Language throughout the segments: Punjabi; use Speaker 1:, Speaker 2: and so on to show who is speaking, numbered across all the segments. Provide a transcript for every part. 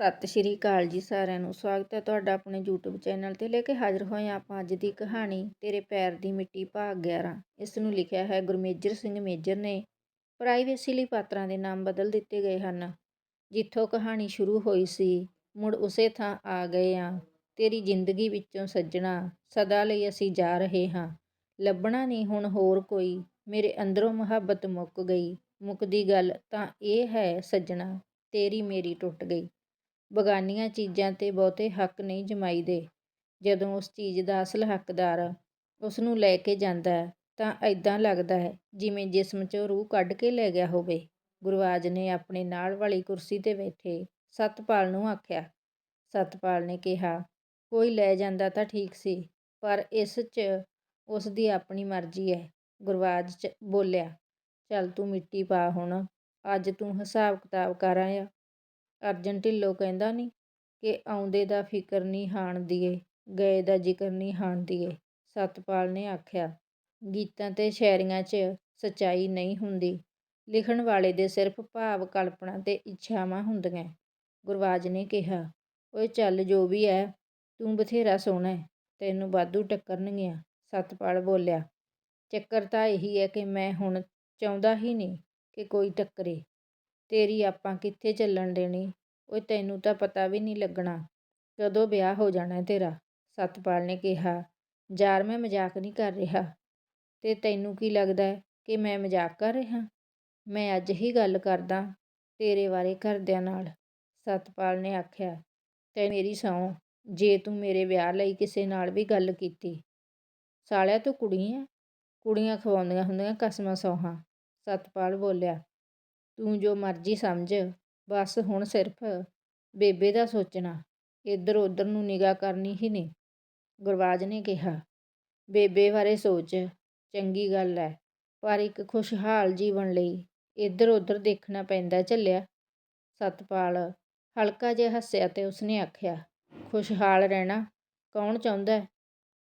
Speaker 1: ਸਤਿ ਸ਼੍ਰੀ ਅਕਾਲ ਜੀ ਸਾਰਿਆਂ ਨੂੰ। ਸਵਾਗਤ ਹੈ ਤੁਹਾਡਾ ਆਪਣੇ YouTube ਚੈਨਲ ਤੇ। ਲੈ ਕੇ ਹਾਜ਼ਰ ਹੋਏ ਹਾਂ ਆਪਾਂ ਅੱਜ ਦੀ ਕਹਾਣੀ, ਤੇਰੇ ਪੈਰ ਦੀ ਮਿੱਟੀ ਭਾਗ 11 ਇਸ ਨੂੰ ਲਿਖਿਆ ਹੈ ਗੁਰਮੇਜਰ ਸਿੰਘ ਮੇਜਰ ਨੇ। ਪ੍ਰਾਈਵੇਸੀ ਲਈ ਪਾਤਰਾਂ ਦੇ ਨਾਮ ਬਦਲ ਦਿੱਤੇ ਗਏ ਹਨ। ਜਿੱਥੋਂ ਕਹਾਣੀ ਸ਼ੁਰੂ ਹੋਈ ਸੀ, ਮੁੜ ਉਸੇ ਥਾਂ ਆ ਗਏ ਆ ਤੇਰੀ ਜ਼ਿੰਦਗੀ ਵਿੱਚੋਂ ਸੱਜਣਾ, ਸਦਾ ਲਈ ਅਸੀਂ ਜਾ ਰਹੇ ਹਾਂ। ਲੱਭਣਾ ਨਹੀਂ ਹੁਣ ਹੋਰ ਕੋਈ, ਮੇਰੇ ਅੰਦਰੋਂ ਮੁਹੱਬਤ ਮੁੱਕ ਗਈ। ਮੁੱਕਦੀ ਗੱਲ ਤਾਂ ਇਹ ਹੈ ਸੱਜਣਾ, ਤੇਰੀ ਮੇਰੀ ਟੁੱਟ ਗਈ। ਬਗਾਨੀਆਂ ਚੀਜ਼ਾਂ ਤੇ ਬਹੁਤੇ ਹੱਕ ਨਹੀਂ ਜਮਾਈਦੇ। ਜਦੋਂ ਉਸ ਚੀਜ਼ ਦਾ ਅਸਲ ਹੱਕਦਾਰ ਉਸ ਨੂੰ ਲੈ ਕੇ ਜਾਂਦਾ ਹੈ, ਤਾਂ ਐਦਾਂ ਲੱਗਦਾ ਹੈ ਜਿਵੇਂ ਜਿਸਮ 'ਚੋਂ ਰੂਹ ਕੱਢ ਕੇ ਲੈ ਗਿਆ ਹੋਵੇ। ਗੁਰਵਾਜ ਨੇ ਆਪਣੇ ਨਾਲ ਵਾਲੀ ਕੁਰਸੀ ਤੇ ਬੈਠੇ ਸਤਪਾਲ ਨੂੰ ਆਖਿਆ। ਸਤਪਾਲ ਨੇ ਕਿਹਾ, ਕੋਈ ਲੈ ਜਾਂਦਾ ਤਾਂ ਠੀਕ ਸੀ, ਪਰ ਇਸ 'ਚ ਉਸ ਦੀ ਆਪਣੀ ਮਰਜ਼ੀ ਹੈ। ਗੁਰਵਾਜ ਚ ਬੋਲਿਆ, ਚੱਲ ਤੂੰ ਮਿੱਟੀ ਪਾ ਹੁਣ, ਅੱਜ ਤੂੰ ਹਿਸਾਬ ਕਿਤਾਬ ਕਰ ਆਇਆ। ਅਰਜਨ ਢਿੱਲੋਂ ਕਹਿੰਦਾ ਨਹੀਂ ਕਿ ਆਉਂਦੇ ਦਾ ਫਿਕਰ ਨਹੀਂ ਹਾਣ ਦੀਏ, ਗਏ ਦਾ ਜ਼ਿਕਰ ਨਹੀਂ ਹਾਣ ਦੀਏ। ਸਤਪਾਲ ਨੇ ਆਖਿਆ, ਗੀਤਾਂ ਤੇ ਸ਼ਾਇਰੀਆਂ 'ਚ ਸੱਚਾਈ ਨਹੀਂ ਹੁੰਦੀ। ਲਿਖਣ ਵਾਲੇ ਦੇ ਸਿਰਫ ਭਾਵ ਕਲਪਨਾ ਤੇ ਇੱਛਾਵਾਂ ਹੁੰਦੀਆਂ। ਗੁਰਵਾਜ ਨੇ ਕਿਹਾ, ਓਏ ਚੱਲ ਜੋ ਵੀ ਐ, ਤੂੰ ਬਥੇਰਾ ਸੋਹਣਾ ਤੈਨੂੰ ਵਾਧੂ ਟੱਕਰਨਗੀਆਂ। ਸਤਪਾਲ ਬੋਲਿਆ, ਚੱਕਰ ਤਾਂ ਇਹੀ ਹੈ ਕਿ ਮੈਂ ਹੁਣ ਚਾਹੁੰਦਾ ਹੀ ਨਹੀਂ ਕਿ ਕੋਈ ਟੱਕਰੇ। ਤੇਰੀ ਆਪਾਂ ਕਿੱਥੇ ਚੱਲਣ ਦੇਣੀ? ਓਏ ਤੈਨੂੰ ਤਾਂ ਪਤਾ ਵੀ ਨਹੀਂ ਲੱਗਣਾ, ਕਦੋਂ ਵਿਆਹ ਹੋ ਜਾਣਾ ਤੇਰਾ, ਸਤਪਾਲ ਨੇ ਕਿਹਾ। ਯਾਰ ਮੈਂ ਮਜ਼ਾਕ ਨਹੀਂ ਕਰ ਰਿਹਾ। ਤੇ ਤੈਨੂੰ ਕੀ ਲੱਗਦਾ ਹੈ ਕਿ ਮੈਂ ਮਜ਼ਾਕ ਕਰ ਰਿਹਾ? ਮੈਂ ਅੱਜ ਹੀ ਗੱਲ ਕਰਦਾ ਤੇਰੇ ਬਾਰੇ ਘਰਦਿਆਂ ਨਾਲ। ਸਤਪਾਲ ਨੇ ਆਖਿਆ, ਤੇ ਮੇਰੀ ਸਹੁੰ, ਜੇ ਤੂੰ ਮੇਰੇ ਵਿਆਹ ਲਈ ਕਿਸੇ ਨਾਲ ਵੀ ਗੱਲ ਕੀਤੀ। ਸਾਲਿਆ ਤੂੰ ਕੁੜੀ ਐ? ਕੁੜੀਆਂ ਖਵਾਉਂਦੀਆਂ ਹੁੰਦੀਆਂ ਕਸਮਾਂ ਸੌਹਾਂ ਸਤਪਾਲ ਬੋਲਿਆ, ਤੂੰ ਜੋ ਮਰਜ਼ੀ ਸਮਝ ਬਸ ਹੁਣ ਸਿਰਫ ਬੇਬੇ ਦਾ ਸੋਚਣਾ, ਇੱਧਰ ਉੱਧਰ ਨੂੰ ਨਿਗਾਹ ਕਰਨੀ ਹੀ ਨਹੀਂ, ਗੁਰਬਾਜ ਨੇ ਕਿਹਾ। ਬੇਬੇ ਬਾਰੇ ਸੋਚ, ਚੰਗੀ ਗੱਲ ਹੈ ਪਰ ਇੱਕ ਖੁਸ਼ਹਾਲ ਜੀਵਨ ਲਈ ਇੱਧਰ ਉੱਧਰ ਦੇਖਣਾ ਪੈਂਦਾ ਝੱਲਿਆ। ਸਤਪਾਲ ਹਲਕਾ ਜਿਹਾ ਹੱਸਿਆ ਤੇ ਉਸਨੇ ਆਖਿਆ, ਖੁਸ਼ਹਾਲ ਰਹਿਣਾ, ਕੌਣ ਚਾਹੁੰਦਾ ਹੈ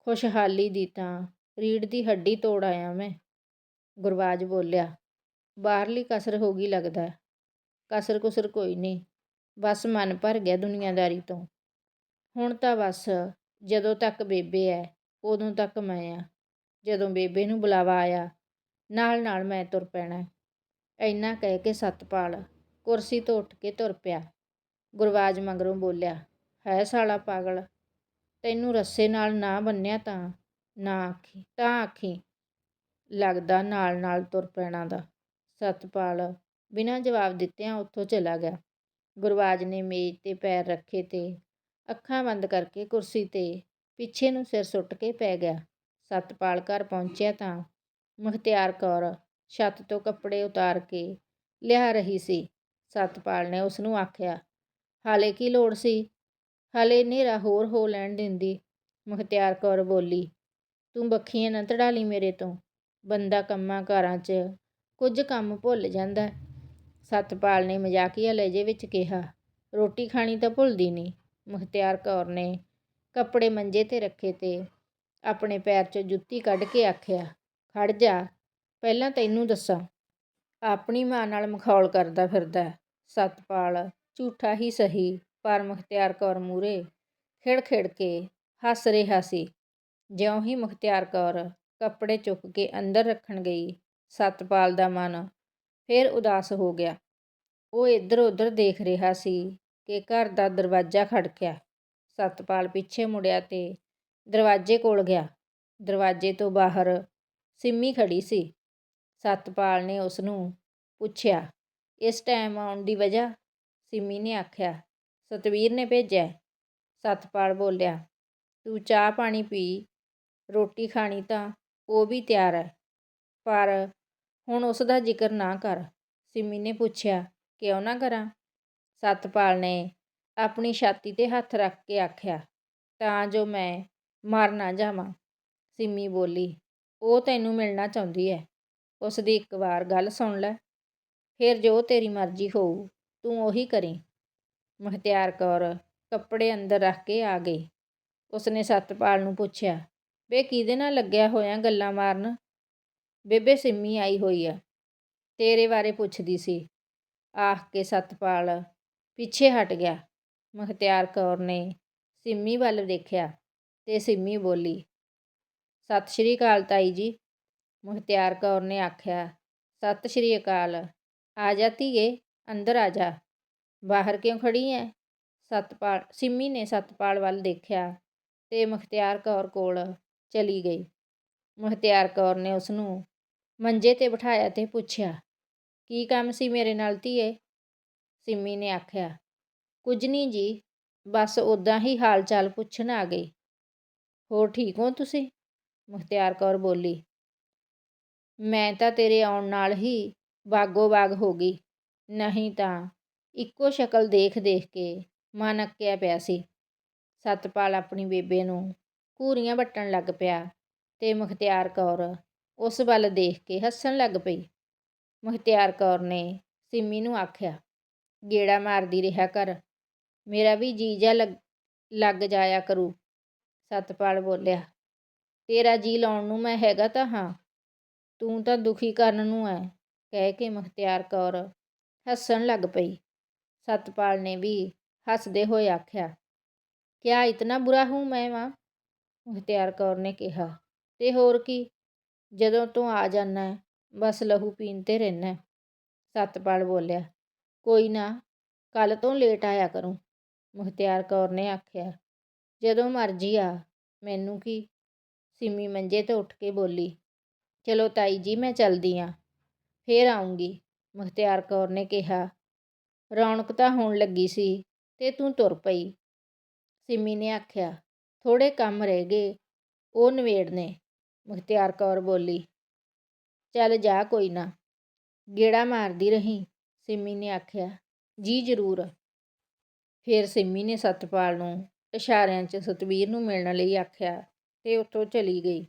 Speaker 1: ਖੁਸ਼ਹਾਲੀ ਦੀ ਤਾਂ ਰੀੜ ਦੀ ਹੱਡੀ ਤੋੜ ਆਇਆ ਮੈਂ। ਗੁਰਬਾਜ ਬੋਲਿਆ, ਬਾਹਰਲੀ ਕਸਰ ਹੋ ਗਈ ਲੱਗਦਾ ਕਸਰ ਕੁਸਰ ਕੋਈ ਨਹੀਂ, ਬਸ ਮਨ ਭਰ ਗਿਆ ਦੁਨੀਆਦਾਰੀ ਤੋਂ। ਹੁਣ ਤਾਂ ਬਸ ਜਦੋਂ ਤੱਕ ਬੇਬੇ ਐ, ਉਦੋਂ ਤੱਕ ਮੈਂ ਆ। ਜਦੋਂ ਬੇਬੇ ਨੂੰ ਬੁਲਾਵਾ ਆਇਆ, ਨਾਲ ਨਾਲ ਮੈਂ ਤੁਰ ਪੈਣਾ। ਐਨਾ ਕਹਿ ਕੇ ਸਤਪਾਲ ਕੁਰਸੀ ਤੋਂ ਉੱਠ ਕੇ ਤੁਰ ਪਿਆ। ਗੁਰਵਾਜ ਮਗਰੋਂ ਬੋਲਿਆ, ਹੈ ਸਾਲਾ ਪਾਗਲ, ਤੈਨੂੰ ਰੱਸੇ ਨਾਲ ਨਾ ਬੰਨਿਆ ਤਾਂ, ਨਾ ਆਖੀ, ਤਾਂ ਆਖੀ। ਲੱਗਦਾ ਨਾਲ ਨਾਲ ਤੁਰ ਪੈਣਾ ਦਾ। ਸਤਪਾਲ ਬਿਨਾਂ ਜਵਾਬ ਦਿੱਤਿਆਂ ਉੱਥੋਂ ਚਲਾ ਗਿਆ। ਗੁਰਬਾਜ਼ ਨੇ ਮੇਜ਼ ਤੇ ਪੈਰ ਰੱਖੇ ਤੇ ਅੱਖਾਂ ਬੰਦ ਕਰਕੇ ਕੁਰਸੀ ਤੇ ਪਿੱਛੇ ਨੂੰ ਸਿਰ ਸੁੱਟ ਕੇ ਪੈ ਗਿਆ। ਸਤਪਾਲ ਘਰ ਪਹੁੰਚਿਆ ਤਾਂ ਮੁਖਤਿਆਰ ਕੌਰ ਛੱਤ ਤੋਂ ਕੱਪੜੇ ਉਤਾਰ ਕੇ ਲਿਆ ਰਹੀ ਸੀ। ਸਤਪਾਲ ਨੇ ਉਸ ਨੂੰ ਆਖਿਆ, ਹਾਲੇ ਕੀ ਲੋੜ ਸੀ? ਹਾਲੇ ਹਨੇਰਾ ਹੋਰ ਹੋ ਲੈਣ ਦਿੰਦੀ। ਮੁਖਤਿਆਰ ਕੌਰ ਬੋਲੀ, ਤੂੰ ਬੱਖੀਆਂ ਨਾ ਤੜਾ ਲਈ ਮੇਰੇ ਤੋਂ। ਬੰਦਾ ਕੰਮਾਂ ਕਾਰਾਂ 'ਚ ਕੁਝ ਕੰਮ ਭੁੱਲ ਜਾਂਦਾ। ਸਤਪਾਲ ਨੇ ਮਜ਼ਾਕੀਆ ਲਹਿਜੇ ਵਿੱਚ ਕਿਹਾ, ਰੋਟੀ ਖਾਣੀ ਤਾਂ ਭੁੱਲਦੀ ਨਹੀਂ ਮੁਖਤਿਆਰ ਕੌਰ ਨੇ ਕੱਪੜੇ ਮੰਜੇ ਤੇ ਰੱਖੇ ਤੇ ਆਪਣੇ ਪੈਰ 'ਚੋਂ ਜੁੱਤੀ ਕੱਢ ਕੇ ਆਖਿਆ, ਖੜ ਜਾ, ਪਹਿਲਾਂ ਤੈਨੂੰ ਦੱਸਾਂ, ਆਪਣੀ ਮਾਂ ਨਾਲ ਮਖੌਲ ਕਰਦਾ ਫਿਰਦਾ ਸਤਪਾਲ ਝੂਠਾ ਹੀ ਸਹੀ, ਪਰ ਮੁਖਤਿਆਰ ਕੌਰ ਮੂਰੇ ਖਿੜ ਖਿੜ ਕੇ ਹੱਸ ਰਿਹਾ ਸੀ। ਜਿਉਂ ਹੀ ਮੁਖਤਿਆਰ ਕੌਰ ਕੱਪੜੇ ਚੁੱਕ ਕੇ ਅੰਦਰ ਰੱਖਣ ਗਈ, ਸਤਪਾਲ ਦਾ ਮਨ ਫਿਰ ਉਦਾਸ ਹੋ ਗਿਆ। ਉਹ ਇੱਧਰ ਉੱਧਰ ਦੇਖ ਰਿਹਾ ਸੀ ਕਿ ਘਰ ਦਾ ਦਰਵਾਜ਼ਾ ਖੜਕਿਆ। ਸਤਪਾਲ ਪਿੱਛੇ ਮੁੜਿਆ ਤੇ ਦਰਵਾਜ਼ੇ ਕੋਲ ਗਿਆ। ਦਰਵਾਜ਼ੇ ਤੋਂ ਬਾਹਰ ਸਿੰਮੀ ਖੜੀ ਸੀ। ਸਤਪਾਲ ਨੇ ਉਸ ਨੂੰ ਪੁੱਛਿਆ, ਇਸ ਟਾਈਮ ਆਉਣ ਦੀ ਵਜ੍ਹਾ? ਸਿੰਮੀ ਨੇ ਆਖਿਆ, ਸਤਵੀਰ ਨੇ ਭੇਜਿਆ ਸਤਪਾਲ ਬੋਲਿਆ, ਤੂੰ ਚਾਹ ਪਾਣੀ ਪੀ, ਰੋਟੀ ਖਾਣੀ ਤਾਂ ਉਹ ਵੀ ਤਿਆਰ ਹੈ, ਪਰ ਹੁਣ ਉਸ ਦਾ ਜ਼ਿਕਰ ਨਾ ਕਰ। ਸਿੰਮੀ ਨੇ ਪੁੱਛਿਆ, ਕਿਉਂ ਨਾ ਕਰਾਂ? ਸਤਪਾਲ ਨੇ ਆਪਣੀ ਛਾਤੀ ਤੇ ਹੱਥ ਰੱਖ ਕੇ ਆਖਿਆ, ਤਾਂ ਜੋ ਮੈਂ ਮਰ ਨਾ ਜਾਵਾਂ। ਸਿੰਮੀ ਬੋਲੀ, ਉਹ ਤੈਨੂੰ ਮਿਲਣਾ ਚਾਹੁੰਦੀ ਹੈ ਉਸ ਦੀ ਇੱਕ ਵਾਰ ਗੱਲ ਸੁਣ ਲੈ। ਫਿਰ ਜੋ ਤੇਰੀ ਮਰਜ਼ੀ ਹੋਊ, ਤੂੰ ਉਹੀ ਕਰੀ। ਮੁਖਤਿਆਰ ਕੌਰ ਕੱਪੜੇ ਅੰਦਰ ਰੱਖ ਕੇ ਆ ਗਈ। ਉਸਨੇ ਸਤਪਾਲ ਨੂੰ ਪੁੱਛਿਆ, ਵੇ ਕਿਹਦੇ ਨਾਲ ਲੱਗਿਆ ਹੋਇਆ ਗੱਲਾਂ ਮਾਰਨ? ਬੇਬੇ ਸਿੰਮੀ ਆਈ ਹੋਈ ਆ। ਤੇਰੇ ਬਾਰੇ ਪੁੱਛਦੀ ਸੀ। ਆਖ ਕੇ ਸਤਪਾਲ ਪਿੱਛੇ ਹਟ ਗਿਆ। ਮੁਖਤਿਆਰ ਕੌਰ ਨੇ ਸਿੰਮੀ ਵੱਲ ਦੇਖਿਆ ਤੇ ਸਿੰਮੀ ਬੋਲੀ, ਸਤਿ ਸ਼੍ਰੀ ਅਕਾਲ ਤਾਈ ਜੀ। ਮੁਖਤਿਆਰ ਕੌਰ ਨੇ ਆਖਿਆ, ਸਤਿ ਸ਼੍ਰੀ ਅਕਾਲ। ਆ ਜਾ ਧੀਏ, ਅੰਦਰ ਆ ਜਾ। ਬਾਹਰ ਕਿਉਂ ਖੜੀ ਐ? ਸਤਪਾਲ, ਸਿੰਮੀ ਨੇ ਸਤਪਾਲ ਵੱਲ ਦੇਖਿਆ ਤੇ ਮੁਖਤਿਆਰ ਕੌਰ ਕੋਲ ਚਲੀ ਗਈ। ਮੁਖਤਿਆਰ ਕੌਰ ਨੇ ਉਸ ਨੂੰ ਮੰਜੇ ਤੇ ਬਿਠਾਇਆ ਤੇ ਪੁੱਛਿਆ, ਕੀ ਕੰਮ ਸੀ ਮੇਰੇ ਨਾਲ ਧੀਏ? ਸਿੰਮੀ ਨੇ ਆਖਿਆ, ਕੁਝ ਨਹੀਂ ਜੀ, ਬਸ ਉਦਾਂ ਹੀ ਹਾਲ ਚਾਲ ਪੁੱਛਣ ਆ ਗਈ ਹੋਰ ਠੀਕ ਹੋ ਤੁਸੀਂ? ਮੁਖਤਿਆਰ ਕੌਰ ਬੋਲੀ, ਮੈਂ ਤਾਂ ਤੇਰੇ ਆਉਣ ਨਾਲ ਹੀ ਬਾਗੋ ਬਾਗ ਹੋ ਗਈ, ਨਹੀਂ ਤਾਂ ਇੱਕੋ ਸ਼ਕਲ ਦੇਖ ਦੇਖ ਕੇ ਮਨ ਅੱਕਿਆ ਪਿਆ ਸੀ। ਸਤਪਾਲ ਆਪਣੀ ਬੇਬੇ ਨੂੰ ਘੂਰੀਆਂ ਵੱਟਣ ਲੱਗ ਪਿਆ ਤੇ ਮੁਖਤਿਆਰ ਕੌਰ ਉਸ ਵੱਲ ਦੇਖ ਕੇ ਹੱਸਣ ਲੱਗ ਪਈ। ਮੁਖਤਿਆਰ ਕੌਰ ਨੇ ਸਿੰਮੀ ਨੂੰ ਆਖਿਆ, ਗੇੜਾ ਮਾਰਦੀ ਰਿਹਾ ਕਰ। ਮੇਰਾ ਵੀ ਜੀ ਜਾ ਲੱਗ ਜਾਇਆ ਕਰੂ, ਸਤਪਾਲ ਬੋਲਿਆ। ਤੇਰਾ ਜੀ ਲਾਉਣ ਨੂੰ ਮੈਂ ਹੈਗਾ ਤਾਂ ਹਾਂ। ਤੂੰ ਤਾਂ ਦੁਖੀ ਕਰਨ ਨੂੰ ਐ, ਕਹਿ ਕੇ ਮੁਖਤਿਆਰ ਕੌਰ ਹੱਸਣ ਲੱਗ ਪਈ। ਸਤਪਾਲ ਨੇ ਵੀ ਹੱਸਦੇ ਹੋਏ ਆਖਿਆ, ਕਿਆ ਇਤਨਾ ਬੁਰਾ ਹੂੰ ਮੈਂ ਮਾਂ ਮੁਖਤਿਆਰ ਕੌਰ ਨੇ ਕਿਹਾ, ਤੇ ਹੋਰ ਕੀ? ਜਦੋਂ ਤੂੰ ਆ ਜਾਣਾ ਬਸ ਲਹੂ ਪੀਣ ਤੇ ਰਹਿਣਾ ਸਤਪਾਲ ਬੋਲਿਆ, ਕੋਈ ਨਾ, ਕੱਲ੍ਹ ਤੋਂ ਲੇਟ ਆਇਆ ਕਰੂੰ, ਮੁਖਤਿਆਰ ਕੌਰ ਨੇ ਆਖਿਆ। ਜਦੋਂ ਮਰਜ਼ੀ ਆ, ਮੈਨੂੰ ਕੀ? ਸਿੰਮੀ ਮੰਜੇ ਤੋਂ ਉੱਠ ਕੇ ਬੋਲੀ, ਚਲੋ ਤਾਈ ਜੀ, ਮੈਂ ਚਲਦੀ ਆ। ਫੇਰ ਆਉਂਗੀ ਮੁਖਤਿਆਰ ਕੌਰ ਨੇ ਕਿਹਾ। ਰੌਣਕ ਤਾਂ ਹੋਣ ਲੱਗੀ ਸੀ ਤੇ ਤੂੰ ਤੁਰ ਪਈ। ਸਿੰਮੀ ਨੇ ਆਖਿਆ ਥੋੜੇ ਕੰਮ ਰਹਿ ਗਏ, ਉਹ ਨਵੇੜਨੇ ਮੁਖਤਿਆਰ ਕੌਰ ਬੋਲੀ, ਚੱਲ ਜਾ ਕੋਈ ਨਾ। ਗੇੜਾ ਮਾਰਦੀ ਰਹੀ। ਸਿੰਮੀ ਨੇ ਆਖਿਆ, ਜੀ ਜ਼ਰੂਰ। ਫਿਰ ਸਿੰਮੀ ਨੇ ਸਤਪਾਲ ਨੂੰ ਇਸ਼ਾਰਿਆਂ 'ਚ ਸਤਵੀਰ ਨੂੰ ਮਿਲਣ ਲਈ ਆਖਿਆ ਤੇ ਉੱਥੋਂ ਚਲੀ ਗਈ।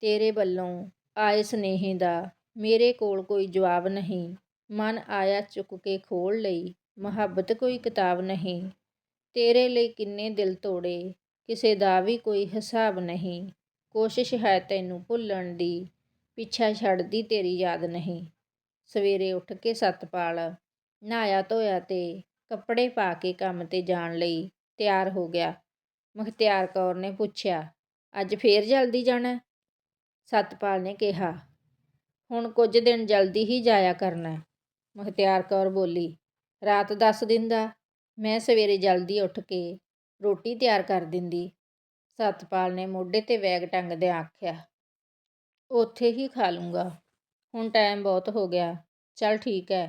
Speaker 1: ਤੇਰੇ ਵੱਲੋਂ ਆਏ ਸਨੇਹੇ ਦਾ ਮੇਰੇ ਕੋਲ ਕੋਈ ਜਵਾਬ ਨਹੀਂ। ਮਨ ਆਇਆ ਚੁੱਕ ਕੇ ਖੋਲ ਲਈ। ਮੁਹੱਬਤ ਕੋਈ ਕਿਤਾਬ ਨਹੀਂ। ਤੇਰੇ ਲਈ ਕਿੰਨੇ ਦਿਲ ਤੋੜੇ। ਕਿਸੇ ਦਾ ਵੀ ਕੋਈ ਹਿਸਾਬ ਨਹੀਂ। ਕੋਸ਼ਿਸ਼ ਹੈ ਤੈਨੂੰ ਭੁੱਲਣ ਦੀ, ਪਿੱਛਾ ਛੱਡਦੀ ਤੇਰੀ ਯਾਦ ਨਹੀਂ। ਸਵੇਰੇ ਉੱਠ ਕੇ ਸਤਪਾਲ ਨਹਾਇਆ ਧੋਇਆ ਤੇ ਕੱਪੜੇ ਪਾ ਕੇ ਕੰਮ ਤੇ ਜਾਣ ਲਈ ਤਿਆਰ ਹੋ ਗਿਆ। ਮੁਖਤਿਆਰ ਕੌਰ ਨੇ ਪੁੱਛਿਆ, ਅੱਜ ਫੇਰ ਜਲਦੀ ਜਾਣਾ? ਸਤਪਾਲ ਨੇ ਕਿਹਾ, ਹੁਣ ਕੁਝ ਦਿਨ ਜਲਦੀ ਹੀ ਜਾਇਆ ਕਰਨਾ ਮੁਖਤਿਆਰ ਕੌਰ ਬੋਲੀ, ਰਾਤ 10 ਦਿਨ ਦਾ ਮੈਂ ਸਵੇਰੇ ਜਲਦੀ ਉੱਠ ਕੇ ਰੋਟੀ ਤਿਆਰ ਕਰ ਦਿੰਦੀ। ਸਤਪਾਲ ਨੇ ਮੋਢੇ ਤੇ ਬੈਗ ਟੰਗਦੇ ਆਖਿਆ, ਉੱਥੇ ਹੀ ਖਾ ਲੂੰਗਾ। ਹੁਣ ਟਾਈਮ ਬਹੁਤ ਹੋ ਗਿਆ। ਚੱਲ ਠੀਕ ਹੈ।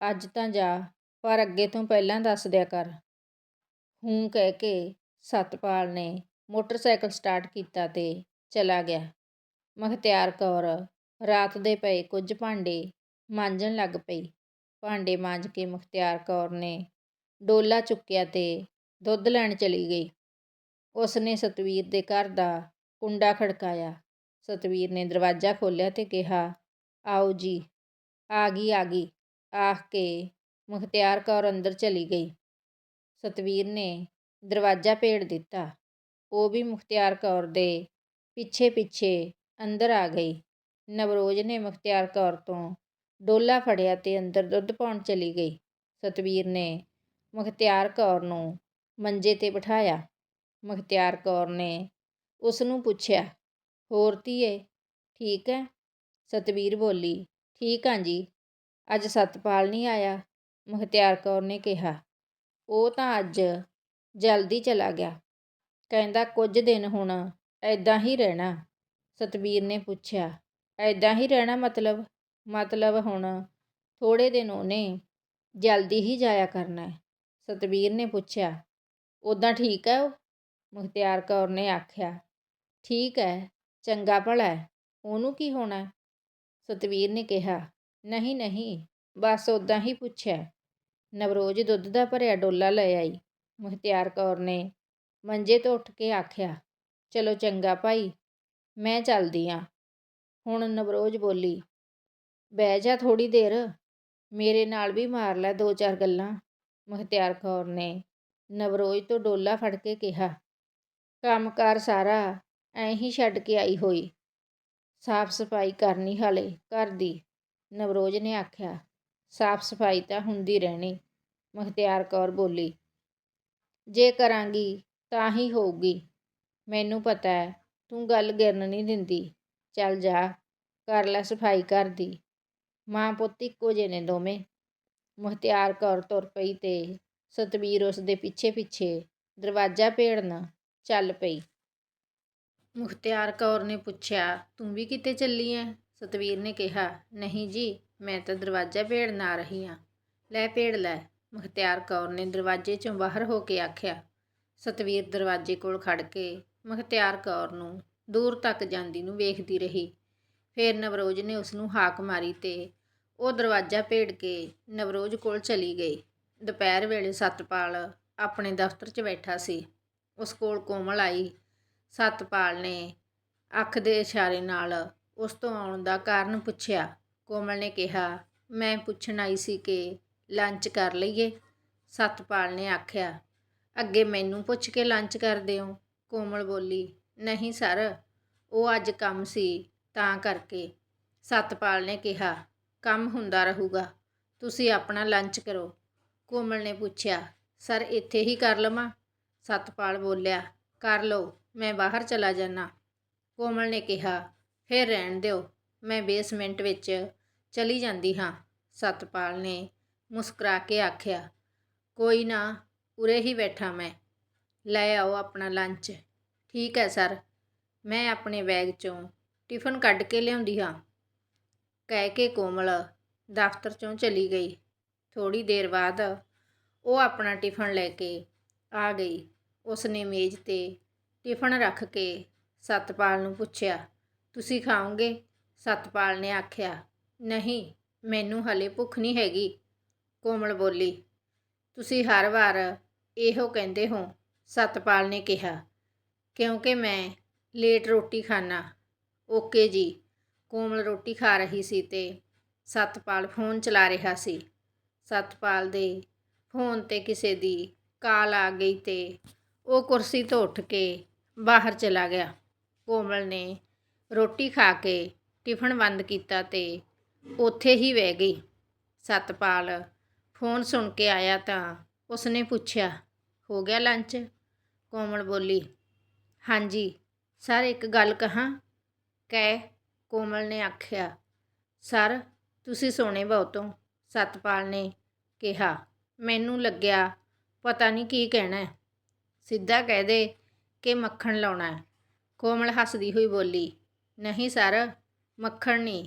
Speaker 1: ਅੱਜ ਤਾਂ ਜਾ, ਪਰ ਅੱਗੇ ਤੋਂ ਪਹਿਲਾਂ ਦੱਸ ਦਿਆ ਕਰ। ਹੂੰ ਕਹਿ ਕੇ ਸਤਪਾਲ ਨੇ ਮੋਟਰਸਾਈਕਲ ਸਟਾਰਟ ਕੀਤਾ ਤੇ ਚਲਾ ਗਿਆ। ਮੁਖਤਿਆਰ ਕੌਰ, ਰਾਤ ਦੇ ਪਏ ਕੁਝ ਭਾਂਡੇ ਮਾਂਜਣ ਲੱਗ ਪਈ। ਭਾਂਡੇ ਮਾਂਜ ਕੇ ਮੁਖਤਿਆਰ ਕੌਰ ਨੇ ਡੋਲਾ ਚੁੱਕਿਆ ਤੇ ਦੁੱਧ ਲੈਣ ਚਲੀ ਗਈ। ਉਸ ਨੇ ਸਤਵੀਰ ਦੇ ਘਰ ਦਾ ਕੁੰਡਾ ਖੜਕਾਇਆ। ਸਤਵੀਰ ਨੇ ਦਰਵਾਜ਼ਾ ਖੋਲ੍ਹਿਆ ਤੇ ਕਿਹਾ, ਆਓ ਜੀ, ਆ ਗਈ ਆ ਗਈ। ਆਖ ਕੇ ਮੁਖਤਿਆਰ ਕੌਰ ਅੰਦਰ ਚਲੀ ਗਈ। ਸਤਵੀਰ ਨੇ ਦਰਵਾਜ਼ਾ ਭੇੜ ਦਿੱਤਾ। ਉਹ ਵੀ ਮੁਖਤਿਆਰ ਕੌਰ ਦੇ ਪਿੱਛੇ ਪਿੱਛੇ ਅੰਦਰ ਆ ਗਈ। ਨਵਰੋਜ ਨੇ ਮੁਖਤਿਆਰ ਕੌਰ ਤੋਂ ਡੋਲਾ ਫੜਿਆ ਤੇ ਅੰਦਰ ਦੁੱਧ ਪਾਉਣ ਚਲੀ ਗਈ। ਸਤਵੀਰ ਨੇ ਮੁਖਤਿਆਰ ਕੌਰ ਨੂੰ ਮੰਜੇ ਤੇ ਬਿਠਾਇਆ। ਮੁਖਤਿਆਰ ਕੌਰ ਨੇ ਉਸ ਨੂੰ ਪੁੱਛਿਆ, ਹੋਰ ਧੀਏ, ਠੀਕ ਹੈ ਸਤਵੀਰ ਬੋਲੀ, ਠੀਕ ਹਾਂ ਜੀ, ਅੱਜ ਸਤਪਾਲ ਨਹੀਂ ਆਇਆ? ਮੁਖਤਿਆਰ ਕੌਰ ਨੇ ਕਿਹਾ, ਉਹ ਤਾਂ ਅੱਜ ਜਲਦੀ ਚਲਾ ਗਿਆ। ਕਹਿੰਦਾ, ਕੁਝ ਦਿਨ ਹੁਣ ਐਦਾਂ ਹੀ ਰਹਿਣਾ। ਸਤਵੀਰ ਨੇ ਪੁੱਛਿਆ ਐਦਾਂ ਹੀ ਰਹਿਣਾ ਮਤਲਬ? ਮਤਲਬ ਹੁਣ ਥੋੜੇ ਦਿਨ ਉਹਨੇ ਜਲਦੀ ਹੀ ਜਾਇਆ ਕਰਨਾ ਸਤਵੀਰ ਨੇ ਪੁੱਛਿਆ ਉਦਾਂ ਠੀਕ ਹੈ ਉਹ? ਮੁਖਤਿਆਰ ਕੌਰ ਨੇ ਆਖਿਆ, ਠੀਕ ਹੈ ਚੰਗਾ ਭਲਾ ਉਹਨੂੰ ਕੀ ਹੋਣਾ? ਸਤਵੀਰ ਨੇ ਕਿਹਾ, ਨਹੀਂ ਨਹੀਂ, ਬਸ ਉਦਾਂ ਹੀ ਪੁੱਛਿਆ। ਨਵਰੋਜ ਦੁੱਧ ਦਾ ਭਰਿਆ ਡੋਲਾ ਲੈ ਆਈ। ਮੁਖਤਿਆਰ ਕੌਰ ਨੇ ਮੰਜੇ ਤੋਂ ਉੱਠ ਕੇ ਆਖਿਆ, ਚਲੋ ਚੰਗਾ ਭਾਈ, ਮੈਂ ਚੱਲਦੀ ਆ। ਹੁਣ ਨਵਰੋਜ ਬੋਲੀ, ਬਹਿ ਜਾ ਥੋੜੀ ਦੇਰ, ਮੇਰੇ ਨਾਲ ਵੀ ਮਾਰ ਲੈ ਦੋ ਚਾਰ ਗੱਲਾਂ। ਮੁਖਤਿਆਰ ਕੌਰ ਨੇ ਨਵਰੋਜ ਤੋਂ ਡੋਲਾ ਫੜ ਕੇ ਕਿਹਾ ਕੰਮਕਾਰ ਸਾਰਾ ਐਂ ਹੀ ਛੱਡ ਕੇ ਆਈ ਹੋਈ। ਸਾਫ਼ ਸਫ਼ਾਈ ਕਰਨੀ ਹਾਲੇ ਘਰ ਦੀ, ਨਵਰੋਜ ਨੇ ਆਖਿਆ। ਸਾਫ਼ ਸਫ਼ਾਈ ਤਾਂ ਹੁੰਦੀ ਰਹਿਣੀ, ਮੁਖਤਿਆਰ ਕੌਰ ਬੋਲੀ। ਜੇ ਕਰਾਂਗੀ ਤਾਂ ਹੀ ਹੋਊਗੀ। ਮੈਨੂੰ ਪਤਾ ਹੈ ਤੂੰ ਗੱਲ ਗਿਰਨ ਨਹੀਂ ਦਿੰਦੀ। ਚੱਲ ਜਾ, ਕਰ ਲੈ ਸਫ਼ਾਈ ਘਰ ਦੀ। ਮਾਂ ਪੁੱਤ ਇੱਕੋ ਜਿਹੇ ਨੇ ਦੋਵੇਂ। ਮੁਖਤਿਆਰ ਕੌਰ ਤੁਰ ਪਈ ਤੇ ਸਤਵੀਰ ਉਸ ਦੇ ਪਿੱਛੇ ਪਿੱਛੇ ਦਰਵਾਜ਼ਾ ਭੇੜਨ ਚੱਲ ਪਈ। ਮੁਖਤਿਆਰ ਕੌਰ ਨੇ ਪੁੱਛਿਆ, ਤੂੰ ਵੀ ਕਿਤੇ ਚੱਲੀ ਐ? ਸਤਵੀਰ ਨੇ ਕਿਹਾ, ਨਹੀਂ ਜੀ, ਮੈਂ ਤਾਂ ਦਰਵਾਜ਼ਾ ਭੇੜਨ ਆ ਰਹੀ ਹਾਂ ਲੈ ਭੇੜ ਲੈ। ਮੁਖਤਿਆਰ ਕੌਰ ਨੇ ਦਰਵਾਜ਼ੇ ਚੋਂ ਬਾਹਰ ਹੋ ਕੇ ਆਖਿਆ। ਸਤਵੀਰ ਦਰਵਾਜ਼ੇ ਕੋਲ ਖੜ ਕੇ ਮੁਖਤਿਆਰ ਕੌਰ ਨੂੰ ਦੂਰ ਤੱਕ ਜਾਂਦੀ ਨੂੰ ਵੇਖਦੀ ਰਹੀ। ਫਿਰ ਨਵਰੋਜ ਨੇ ਉਸ ਨੂੰ ਹਾਕ ਮਾਰੀ ਤੇ ਉਹ ਦਰਵਾਜ਼ਾ ਭੇੜ ਕੇ ਨਵਰੋਜ ਕੋਲ ਚਲੀ ਗਈ। ਦੁਪਹਿਰ ਵੇਲੇ ਸਤਪਾਲ ਆਪਣੇ ਦਫ਼ਤਰ 'ਚ ਬੈਠਾ ਸੀ। ਉਸ ਕੋਲ ਕੋਮਲ ਆਈ ਸਤਪਾਲ ਨੇ ਅੱਖ ਦੇ ਇਸ਼ਾਰੇ ਨਾਲ ਉਸ ਤੋਂ ਆਉਣ ਦਾ ਕਾਰਨ ਪੁੱਛਿਆ। ਕੋਮਲ ਨੇ ਕਿਹਾ, ਮੈਂ ਪੁੱਛਣ ਆਈ ਸੀ ਕਿ ਲੰਚ ਕਰ ਲਈਏ? ਸਤਪਾਲ ਨੇ ਆਖਿਆ, ਅੱਗੇ ਮੈਨੂੰ ਪੁੱਛ ਕੇ ਲੰਚ ਕਰਦੇ ਹੋ ਕੋਮਲ ਬੋਲੀ, ਨਹੀਂ ਸਰ, ਉਹ ਅੱਜ ਕੰਮ ਸੀ ਤਾਂ ਕਰਕੇ। ਸਤਪਾਲ ਨੇ ਕਿਹਾ, ਕੰਮ ਹੁੰਦਾ ਰਹੂਗਾ, ਤੁਸੀਂ ਆਪਣਾ ਲੰਚ ਕਰੋ। ਕੋਮਲ ਨੇ ਪੁੱਛਿਆ, ਸਰ, ਇੱਥੇ ਹੀ ਕਰ ਲਵਾਂ? ਸਤਪਾਲ ਬੋਲਿਆ, ਕਰ ਲਓ, ਮੈਂ ਬਾਹਰ ਚਲਾ ਜਾਣਾ ਕੋਮਲ ਨੇ ਕਿਹਾ, ਫਿਰ ਰਹਿਣ ਦਿਓ, ਮੈਂ ਬੇਸਮੈਂਟ ਵਿੱਚ ਚਲੀ ਜਾਂਦੀ ਹਾਂ। ਸਤਪਾਲ ਨੇ ਮੁਸਕਰਾ ਕੇ ਆਖਿਆ, ਕੋਈ ਨਾ, ਉਰੇ ਹੀ ਬੈਠਾ ਮੈਂ। ਲੈ ਆਓ ਆਪਣਾ ਲੰਚ ਠੀਕ ਹੈ ਸਰ, ਮੈਂ ਆਪਣੇ ਬੈਗ ਚੋਂ ਟਿਫਨ ਕੱਢ ਕੇ ਲਿਆਉਂਦੀ ਹਾਂ। ਕਹਿ ਕੇ ਕੋਮਲ ਦਫ਼ਤਰ ਚੋਂ ਚਲੀ ਗਈ। ਥੋੜੀ ਦੇਰ ਬਾਅਦ ਉਹ ਆਪਣਾ ਟਿਫਨ ਲੈ ਕੇ ਆ ਗਈ। ਉਸ ਨੇ ਮੇਜ਼ ਤੇ ਟਿਫਨ ਰੱਖ ਕੇ ਸਤਪਾਲ ਨੂੰ ਪੁੱਛਿਆ, ਤੁਸੀਂ ਖਾਓਗੇ? ਸਤਪਾਲ ਨੇ ਆਖਿਆ, ਨਹੀਂ, ਮੈਨੂੰ ਹਲੇ ਭੁੱਖ ਨਹੀਂ ਹੈਗੀ। ਕੋਮਲ ਬੋਲੀ, ਤੁਸੀਂ ਹਰ ਵਾਰ ਇਹੋ ਕਹਿੰਦੇ ਹੋ, ਸਤਪਾਲ ਨੇ ਕਿਹਾ, ਕਿਉਂਕਿ ਮੈਂ ਲੇਟ ਰੋਟੀ ਖਾਣਾ ਓਕੇ ਜੀ। ਕੋਮਲ ਰੋਟੀ ਖਾ ਰਹੀ ਸੀ ਤੇ ਸਤਪਾਲ ਫੋਨ ਚਲਾ ਰਿਹਾ ਸੀ। ਸਤਪਾਲ ਦੇ ਫੋਨ ਤੇ ਕਿਸੇ ਦੀ ਕਾਲ ਆ ਗਈ ਤੇ ਉਹ ਕੁਰਸੀ ਤੋਂ ਉੱਠ ਕੇ ਬਾਹਰ ਚਲਾ ਗਿਆ। ਕੋਮਲ ਨੇ ਰੋਟੀ ਖਾ ਕੇ ਟਿਫਨ ਬੰਦ ਕੀਤਾ ਤੇ ਉੱਥੇ ਹੀ ਬਹਿ ਗਈ। ਸਤਪਾਲ ਫੋਨ ਸੁਣ ਕੇ ਆਇਆ ਤਾਂ ਉਸਨੇ ਪੁੱਛਿਆ, ਹੋ ਗਿਆ ਲੰਚ? ਕੋਮਲ ਬੋਲੀ, ਹਾਂਜੀ, ਸਰ, ਇੱਕ ਗੱਲ ਕਹਾਂ? ਕਹਿ ਕੋਮਲ ਨੇ ਆਖਿਆ, ਸਰ, ਤੁਸੀਂ ਸੋਹਣੇ ਬਹੁਤੋਂ। ਸਤਪਾਲ ਨੇ ਕਿਹਾ, ਮੈਨੂੰ ਲੱਗਿਆ ਪਤਾ ਨਹੀਂ ਕੀ ਕਹਿਣਾ ਸਿੱਧਾ ਕਹਿ ਦੇ ਕਿ ਮੱਖਣ ਲਾਉਣਾ ਕੋਮਲ ਹੱਸਦੀ ਹੋਈ ਬੋਲੀ, ਨਹੀਂ ਸਰ, ਮੱਖਣ ਨਹੀਂ।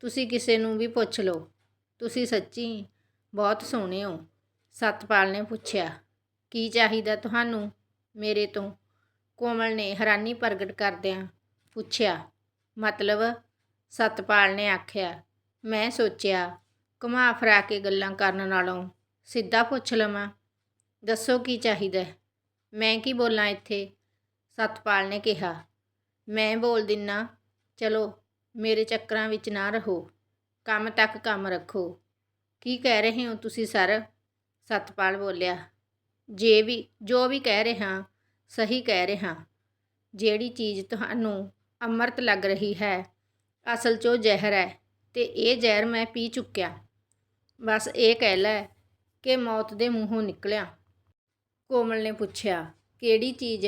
Speaker 1: ਤੁਸੀਂ ਕਿਸੇ ਨੂੰ ਵੀ ਪੁੱਛ ਲਓ। ਤੁਸੀਂ ਸੱਚੀ ਬਹੁਤ ਸੋਹਣੇ ਹੋ। ਸਤਪਾਲ ਨੇ ਪੁੱਛਿਆ, ਕੀ ਚਾਹੀਦਾ ਤੁਹਾਨੂੰ ਮੇਰੇ ਤੋਂ? ਕੋਮਲ ਨੇ ਹੈਰਾਨੀ ਪ੍ਰਗਟ ਕਰਦਿਆਂ ਪੁੱਛਿਆ, ਮਤਲਬ? ਸਤਪਾਲ ਨੇ ਆਖਿਆ, ਮੈਂ ਸੋਚਿਆ ਘੁਮਾ ਫਰਾ ਕੇ ਗੱਲਾਂ ਕਰਨ ਨਾਲੋਂ ਸਿੱਧਾ ਪੁੱਛ ਲਵਾਂ। ਦੱਸੋ ਕੀ ਚਾਹੀਦਾ ਮੈਂ ਕੀ ਬੋਲਾਂ ਇੱਥੇ? ਸਤਪਾਲ ਨੇ ਕਿਹਾ। ਮੈਂ ਬੋਲ ਦਿੰਨਾ, ਚਲੋ, ਮੇਰੇ ਚੱਕਰਾਂ ਵਿੱਚ ਨਾ ਰਹੋ। ਕੰਮ ਤੱਕ ਕੰਮ ਰੱਖੋ। ਕੀ ਕਹਿ ਰਹੇ ਹੋ ਤੁਸੀਂ ਸਰ? ਸਤਪਾਲ ਬੋਲਿਆ। ਜੇ ਵੀ, ਜੋ ਵੀ ਕਹਿ ਰਿਹਾ, ਸਹੀ ਕਹਿ ਰਿਹਾ। ਜਿਹੜੀ ਚੀਜ਼ ਤੁਹਾਨੂੰ ਅੰਮ੍ਰਿਤ ਲੱਗ ਰਹੀ ਹੈ, ਅਸਲ 'ਚ ਉਹ ਜ਼ਹਿਰ ਹੈ ਤੇ ਇਹ ਜ਼ਹਿਰ ਮੈਂ ਪੀ ਚੁੱਕਿਆ। ਬਸ ਇਹ ਕਹਿ ਲੈ ਕਿ ਮੌਤ ਦੇ ਮੂੰਹੋਂ ਨਿਕਲਿਆ। ਕੋਮਲ ਨੇ ਪੁੱਛਿਆ, ਕਿਹੜੀ ਚੀਜ਼?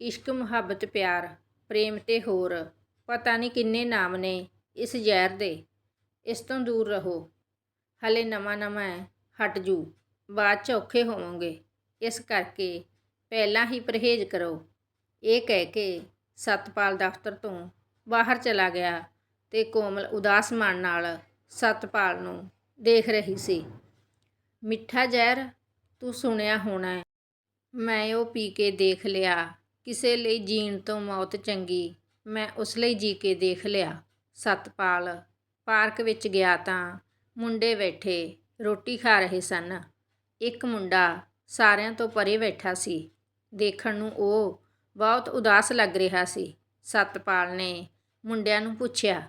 Speaker 1: ਇਸ਼ਕ, ਮੁਹੱਬਤ, ਪਿਆਰ, ਪ੍ਰੇਮ ਤੇ ਹੋਰ? ਪਤਾ ਨਹੀਂ ਕਿੰਨੇ ਨਾਮ ਨੇ ਇਸ ਜ਼ਹਿਰ ਦੇ। ਇਸ ਤੋਂ ਦੂਰ ਰਹੋ। ਹਲੇ ਨਵਾਂ ਨਵਾਂ ਹੈ, ਹਟ ਜੂ। ਬਾਅਦ ਚ ਔਖੇ ਹੋਵੋਗੇ। ਇਸ ਕਰਕੇ ਪਹਿਲਾਂ ਹੀ ਪਰਹੇਜ਼ ਕਰੋ। ਇਹ ਕਹਿ ਕੇ ਸਤਪਾਲ ਦਫ਼ਤਰ ਤੋਂ ਬਾਹਰ ਚਲਾ ਗਿਆ ਤੇ ਕੋਮਲ ਉਦਾਸ ਮਨ ਨਾਲ ਸਤਪਾਲ ਨੂੰ ਦੇਖ ਰਹੀ ਸੀ। ਮਿੱਠਾ ਜ਼ਹਿਰ? ਤੂੰ ਸੁਣਿਆ ਹੋਣਾ ਮੈਂ ਉਹ ਪੀ ਕੇ ਦੇਖ ਲਿਆ। ਕਿਸੇ ਲਈ ਜੀਣ ਤੋਂ ਮੌਤ ਚੰਗੀ, ਮੈਂ ਉਸ ਲਈ ਜੀ ਕੇ ਦੇਖ ਲਿਆ। ਸਤਪਾਲ, ਪਾਰਕ ਵਿੱਚ ਗਿਆ ਤਾਂ ਮੁੰਡੇ ਬੈਠੇ, ਰੋਟੀ ਖਾ ਰਹੇ ਸਨ। ਇੱਕ ਮੁੰਡਾ ਸਾਰਿਆਂ ਤੋਂ ਪਰੇ ਬੈਠਾ ਸੀ। ਦੇਖਣ ਨੂੰ ਉਹ ਬਹੁਤ ਉਦਾਸ ਲੱਗ ਰਿਹਾ ਸੀ। ਸਤਪਾਲ ਨੇ ਮੁੰਡਿਆਂ ਨੂੰ ਪੁੱਛਿਆ,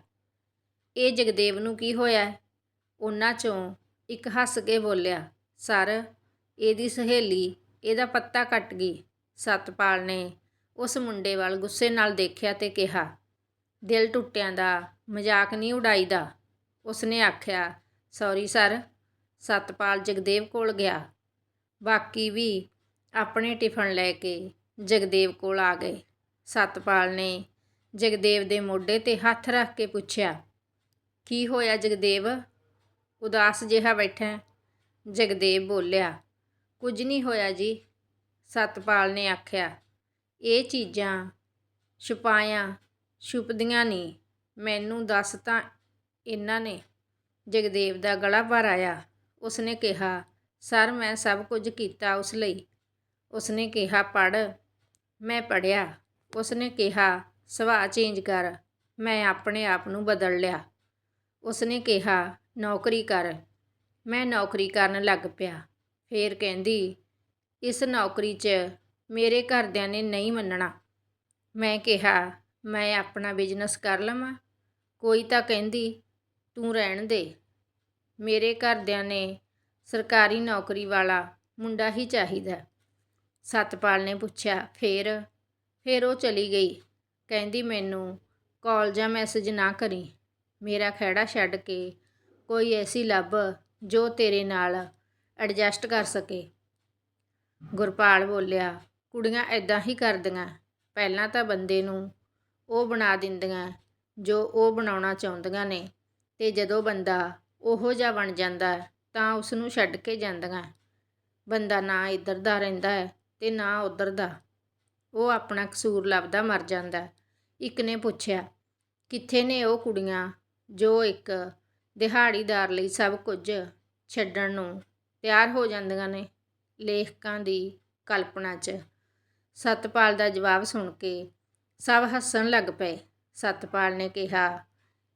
Speaker 1: ਇਹ ਜਗਦੇਵ ਨੂੰ ਕੀ ਹੋਇਆ ਉਹਨਾਂ ਚੋਂ ਇੱਕ ਹੱਸ ਕੇ ਬੋਲਿਆ, ਸਰ, ਇਹਦੀ ਸਹੇਲੀ ਇਹਦਾ ਪੱਤਾ ਕੱਟ ਗਈ। ਸਤਪਾਲ ਨੇ ਉਸ ਮੁੰਡੇ ਵੱਲ ਗੁੱਸੇ ਨਾਲ ਦੇਖਿਆ ਤੇ ਕਿਹਾ, ਦਿਲ ਟੁੱਟਿਆਂ ਦਾ, ਮਜ਼ਾਕ ਨਹੀਂ ਉਡਾਈਦਾ। ਉਸਨੇ ਆਖਿਆ, ਸੌਰੀ ਸਰ। ਸਤਪਾਲ ਜਗਦੇਵ ਕੋਲ ਗਿਆ। ਬਾਕੀ ਵੀ ਆਪਣੇ ਟਿਫਨ ਲੈ ਕੇ ਜਗਦੇਵ ਕੋਲ ਆ ਗਏ। ਸਤਪਾਲ ਨੇ ਜਗਦੇਵ ਦੇ ਮੋਢੇ ਤੇ ਹੱਥ ਰੱਖ ਕੇ ਪੁੱਛਿਆ, ਕੀ ਹੋਇਆ ਜਗਦੇਵ? ਉਦਾਸ ਜਿਹਾ ਬੈਠਾ ਜਗਦੇਵ ਬੋਲਿਆ ਕੁਝ ਨਹੀਂ ਹੋਇਆ ਜੀ। ਸਤਪਾਲ ਨੇ ਆਖਿਆ, ਇਹ ਚੀਜ਼ਾਂ ਛੁਪਾਇਆ, ਛੁਪਦੀਆਂ ਨਹੀਂ। ਮੈਨੂੰ ਦੱਸ ਤਾਂ ਇਹਨਾਂ ਨੇ ਜਗਦੇਵ ਦਾ ਗਲਾ ਭਰ ਆਇਆ। ਉਸਨੇ ਕਿਹਾ, ਸਰ, ਮੈਂ ਸਭ ਕੁਝ ਕੀਤਾ ਉਸ ਲਈ ਉਸਨੇ ਕਿਹਾ, ਪੜ੍ਹ ਮੈਂ ਪੜ੍ਹਿਆ। ਉਸਨੇ ਕਿਹਾ ਸੁਭਾਅ ਚੇਂਜ ਕਰ। ਮੈਂ ਆਪਣੇ ਆਪ ਨੂੰ ਬਦਲ ਲਿਆ ਉਸਨੇ ਕਿਹਾ, ਨੌਕਰੀ ਕਰ ਮੈਂ ਨੌਕਰੀ ਕਰਨ ਲੱਗ ਪਿਆ। ਫੇਰ ਕਹਿੰਦੀ, ਇਸ ਨੌਕਰੀ 'ਚ ਮੇਰੇ ਘਰਦਿਆਂ ਨੇ ਨਹੀਂ ਮੰਨਣਾ। ਮੈਂ ਕਿਹਾ, ਮੈਂ ਆਪਣਾ ਬਿਜ਼ਨਸ ਕਰ ਲਵਾਂ। ਕੋਈ ਤਾਂ ਕਹਿੰਦੀ, ਤੂੰ ਰਹਿਣ ਦੇ। ਮੇਰੇ ਘਰਦਿਆਂ ਨੇ ਸਰਕਾਰੀ ਨੌਕਰੀ ਵਾਲਾ ਮੁੰਡਾ ਹੀ ਚਾਹੀਦਾ ਸਤਪਾਲ ਨੇ ਪੁੱਛਿਆ, ਫੇਰ ਫੇਰ ਉਹ ਚਲੀ ਗਈ। ਕਹਿੰਦੀ, ਮੈਨੂੰ ਕਾਲ ਜਾਂ ਮੈਸੇਜ ਨਾ ਕਰੀ। ਮੇਰਾ ਖਹਿੜਾ ਛੱਡ ਕੇ ਕੋਈ ਐਸੀ ਲੱਭ ਜੋ ਤੇਰੇ ਨਾਲ ਐਡਜਸਟ ਕਰ ਸਕੇ। ਗੁਰਪਾਲ ਬੋਲਿਆ, ਕੁੜੀਆਂ ਐਦਾਂ ਹੀ ਕਰਦੀਆਂ। ਪਹਿਲਾਂ ਤਾਂ ਬੰਦੇ ਨੂੰ ਉਹ ਬਣਾ ਦਿੰਦੀਆਂ ਜੋ ਉਹ ਬਣਾਉਣਾ ਚਾਹੁੰਦੀਆਂ ਨੇ। ਤੇ ਜਦੋਂ ਬੰਦਾ ਉਹੋ ਜਿਹਾ ਬਣ ਜਾਂਦਾ, ਤਾਂ ਉਸ ਨੂੰ ਛੱਡ ਕੇ ਜਾਂਦੀਆਂ। ਬੰਦਾ ਨਾ ਇੱਧਰ ਦਾ ਰਹਿੰਦਾ ਹੈ ਤੇ ਨਾ ਉੱਧਰ ਦਾ। ਉਹ ਆਪਣਾ ਕਸੂਰ ਲੱਭਦਾ ਮਰ ਜਾਂਦਾ। ਇੱਕ ਨੇ ਪੁੱਛਿਆ, ਕਿੱਥੇ ਨੇ ਉਹ ਕੁੜੀਆਂ ਜੋ ਇੱਕ ਦਿਹਾੜੀਦਾਰ ਲਈ ਸਭ ਕੁਝ ਛੱਡਣ ਨੂੰ ਤਿਆਰ ਹੋ ਜਾਂਦੀਆਂ ਨੇ ਲੇਖਕਾਂ ਦੀ ਕਲਪਨਾ 'ਚ। ਸਤਪਾਲ ਦਾ ਜਵਾਬ ਸੁਣ ਕੇ ਸਭ ਹੱਸਣ ਲੱਗ ਪਏ। ਸਤਪਾਲ ਨੇ ਕਿਹਾ,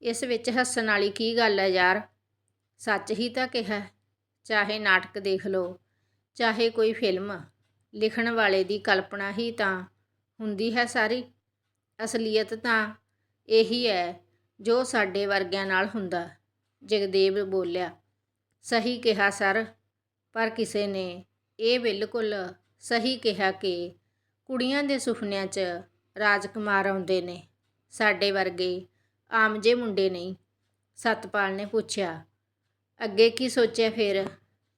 Speaker 1: ਇਸ ਵਿੱਚ ਹੱਸਣ ਵਾਲੀ ਕੀ ਗੱਲ ਹੈ ਯਾਰ? ਸੱਚ ਹੀ ਤਾਂ ਕਿਹਾ, ਚਾਹੇ ਨਾਟਕ ਦੇਖ ਲਓ, ਚਾਹੇ ਕੋਈ ਫਿਲਮ, ਲਿਖਣ ਵਾਲੇ ਦੀ ਕਲਪਨਾ ਹੀ ਤਾਂ ਹੁੰਦੀ ਹੈ ਸਾਰੀ। ਅਸਲੀਅਤ ਤਾਂ ਇਹੀ ਹੈ ਜੋ ਸਾਡੇ ਵਰਗਿਆਂ ਨਾਲ ਹੁੰਦਾ, ਜਗਦੇਵ ਬੋਲਿਆ। ਸਹੀ ਕਿਹਾ, ਸਰ। ਪਰ ਕਿਸੇ ਨੇ ਇਹ ਬਿਲਕੁਲ ਸਹੀ ਕਿਹਾ ਕਿ ਕੁੜੀਆਂ ਦੇ ਸੁਪਨਿਆਂ 'ਚ ਰਾਜਕੁਮਾਰ ਆਉਂਦੇ ਨੇ। ਸਾਡੇ ਵਰਗੇ ਆਮ ਜੇ ਮੁੰਡੇ ਨਹੀਂ। ਸਤਪਾਲ ਨੇ ਪੁੱਛਿਆ, ਅੱਗੇ ਕੀ ਸੋਚਿਆ ਫਿਰ?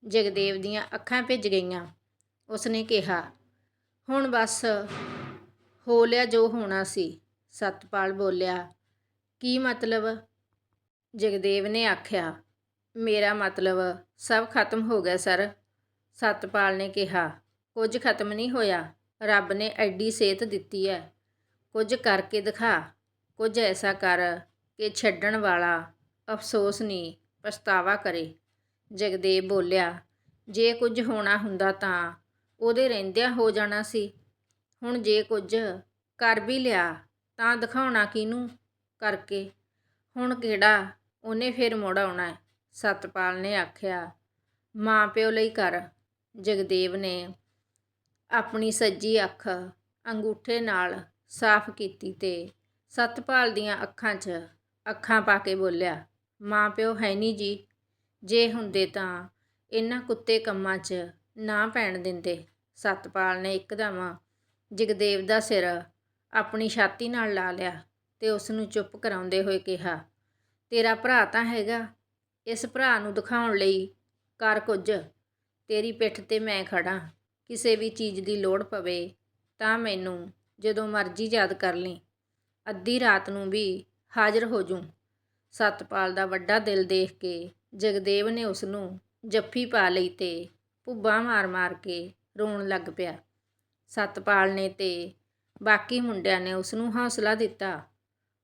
Speaker 1: ਜਗਦੇਵ ਦੀਆਂ ਅੱਖਾਂ ਭਿੱਜ ਗਈਆਂ। ਉਸਨੇ ਕਿਹਾ, ਹੁਣ ਬਸ ਹੋ ਲਿਆ ਜੋ ਹੋਣਾ ਸੀ। ਸਤਪਾਲ ਬੋਲਿਆ, ਕੀ ਮਤਲਬ? ਜਗਦੇਵ ਨੇ ਆਖਿਆ ਮੇਰਾ ਮਤਲਬ ਸਭ ਖਤਮ ਹੋ ਗਿਆ ਸਰ। ਸਤਪਾਲ ਨੇ ਕਿਹਾ, ਕੁਝ ਖਤਮ ਨਹੀਂ ਹੋਇਆ। ਰੱਬ ਨੇ ਐਡੀ ਸਿਹਤ ਦਿੱਤੀ ਹੈ ਕੁਝ ਕਰਕੇ ਦਿਖਾ, ਕੁਝ ਐਸਾ ਕਰ ਕਿ ਛੱਡਣ ਵਾਲਾ ਅਫਸੋਸ ਨਹੀਂ, ਪਛਤਾਵਾ ਕਰੇ। ਜਗਦੇਵ ਬੋਲਿਆ, ਜੇ ਕੁਝ ਹੋਣਾ ਹੁੰਦਾ ਤਾਂ ਉਹਦੇ ਰਹਿੰਦਿਆਂ ਹੋ ਜਾਣਾ ਸੀ। ਹੁਣ ਜੇ ਕੁਝ ਕਰ ਵੀ ਲਿਆ ਤਾਂ ਦਿਖਾਉਣਾ ਕਿਹਨੂੰ? ਕਰਕੇ। ਹੁਣ ਕਿਹੜਾ ਉਹਨੇ ਫਿਰ ਮੁੜ ਆਉਣਾ ਹੈ ਸਤਪਾਲ ਨੇ ਆਖਿਆ, ਮਾਂ ਪਿਓ ਲਈ ਕਰ। ਜਗਦੇਵ ਨੇ ਆਪਣੀ ਸੱਜੀ ਅੱਖ ਅੰਗੂਠੇ ਨਾਲ ਸਾਫ਼ ਕੀਤੀ ਤੇ ਸਤਪਾਲ ਦੀਆਂ ਅੱਖਾਂ 'ਚ ਅੱਖਾਂ ਪਾ ਕੇ ਬੋਲਿਆ, ਮਾਂ ਪਿਓ ਹੈ ਨਹੀਂ ਜੀ। ਜੇ ਹੁੰਦੇ ਤਾਂ ਇਹਨਾਂ ਕੁੱਤੇ ਕੰਮਾਂ 'ਚ ਨਾ ਪੈਣ ਦਿੰਦੇ। ਸਤਪਾਲ ਨੇ ਇੱਕਦਮ ਜਗਦੇਵ ਦਾ ਸਿਰ ਆਪਣੀ ਛਾਤੀ ਨਾਲ ਲਾ ਲਿਆ ਤੇ ਉਸ ਨੂੰ ਚੁੱਪ ਕਰਾਉਂਦੇ ਹੋਏ ਕਿਹਾ, ਤੇਰਾ ਭਰਾ ਤਾਂ ਹੈਗਾ। ਇਸ ਭਰਾ ਨੂੰ ਦਿਖਾਉਣ ਲਈ, ਕਰ ਕੁਝ, ਤੇਰੀ ਪਿੱਠ ਤੇ ਮੈਂ ਖੜਾ, ਕਿਸੇ ਵੀ ਚੀਜ਼ ਦੀ ਲੋੜ ਪਵੇ, ਤਾਂ ਮੈਨੂੰ ਜਦੋਂ ਮਰਜ਼ੀ ਯਾਦ ਕਰ ਲਈ। ਅੱਧੀ ਰਾਤ ਨੂੰ ਵੀ ਹਾਜ਼ਰ ਹੋ ਜੂ ਸਤਪਾਲ ਦਾ ਵੱਡਾ ਦਿਲ ਦੇਖ ਕੇ ਜਗਦੇਵ ਨੇ ਉਸ ਨੂੰ ਜੱਫੀ ਪਾ ਲਈ ਤੇ ਭੁੱਬਾਂ ਮਾਰ-ਮਾਰ ਕੇ ਰੋਣ ਲੱਗ ਪਿਆ। ਸਤਪਾਲ ਨੇ ਤੇ ਬਾਕੀ ਮੁੰਡਿਆਂ ਨੇ ਉਸ ਨੂੰ ਹੌਸਲਾ ਦਿੱਤਾ।